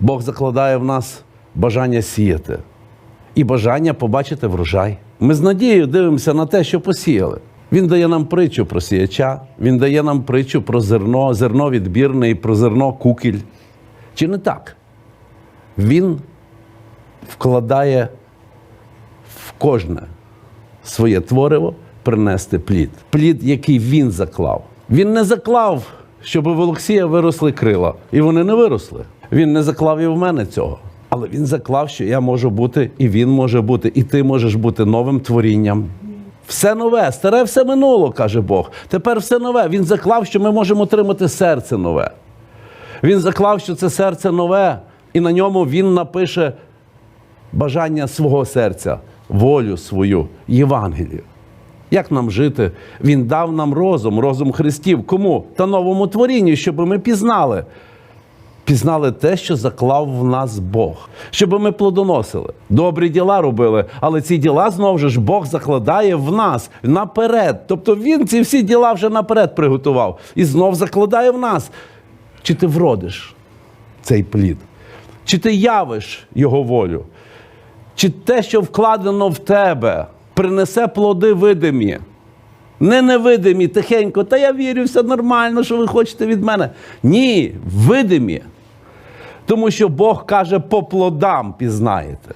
Бог закладає в нас бажання сіяти і бажання побачити врожай. Ми з надією дивимося на те, що посіяли. Він дає нам притчу про сіяча, він дає нам притчу про зерно, зерно відбірне і про зерно кукіль. Чи не так? Він вкладає в кожне своє твориво принести плід. Плід, який він заклав. Він не заклав, щоб в Олексія виросли крила, і вони не виросли. Він не заклав і в мене цього. Але він заклав, що я можу бути, і він може бути, і ти можеш бути новим творінням. Все нове, старе все минуло, каже Бог. Тепер все нове. Він заклав, що ми можемо отримати серце нове. Він заклав, що це серце нове, і на ньому він напише бажання свого серця, волю свою, Євангелію. Як нам жити? Він дав нам розум, розум Христів. Кому? Та новому творінню, щоб ми пізнали. Пізнали те, що заклав в нас Бог, щоб ми плодоносили, добрі діла робили, але ці діла знову ж Бог закладає в нас наперед. Тобто Він ці всі діла вже наперед приготував і знов закладає в нас. Чи ти вродиш цей плід? Чи ти явиш його волю? Чи те, що вкладено в тебе, принесе плоди видимі? Не невидимі, тихенько, та я вірю, все нормально, що ви хочете від мене. Ні, видимі. Тому що Бог каже, по плодам пізнаєте.